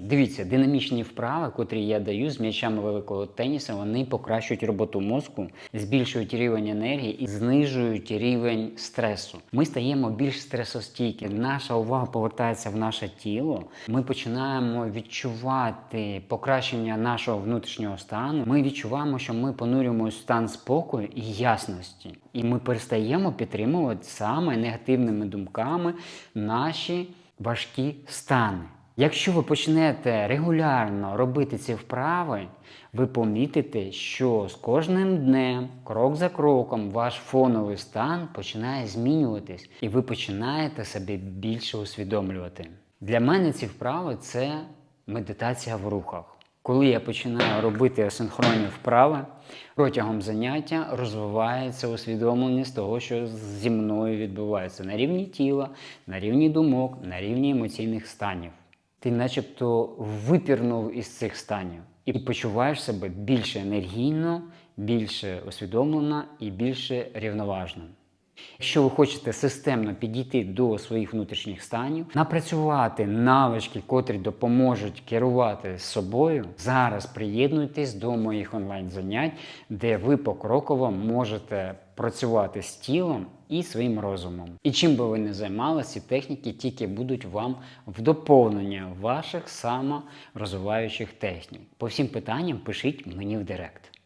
Дивіться, динамічні вправи, котрі я даю з м'ячами великого тенісу, вони покращують роботу мозку, збільшують рівень енергії і знижують рівень стресу. Ми стаємо більш стресостійкі. Наша увага повертається в наше тіло. Ми починаємо відчувати покращення нашого внутрішнього стану. Ми відчуваємо, що ми понурюємося в стан спокою і ясності. І ми перестаємо підтримувати саме негативними думками наші важкі стани. Якщо ви почнете регулярно робити ці вправи, ви помітите, що з кожним днем, крок за кроком, ваш фоновий стан починає змінюватись, і ви починаєте себе більше усвідомлювати. Для мене ці вправи це медитація в рухах. Коли я починаю робити асинхронні вправи, протягом заняття розвивається усвідомленість того, що зі мною відбувається на рівні тіла, на рівні думок, на рівні емоційних станів. Ти начебто випірнув із цих станів і почуваєш себе більше енергійно, більше усвідомлено і більше рівноважно. Якщо ви хочете системно підійти до своїх внутрішніх станів, напрацювати навички, котрі допоможуть керувати собою, зараз приєднуйтесь до моїх онлайн-занять, де ви покроково можете працювати з тілом і своїм розумом. І чим би ви не займалися, ці техніки тільки будуть вам в доповнення ваших саморозвиваючих технік. По всім питанням пишіть мені в директ.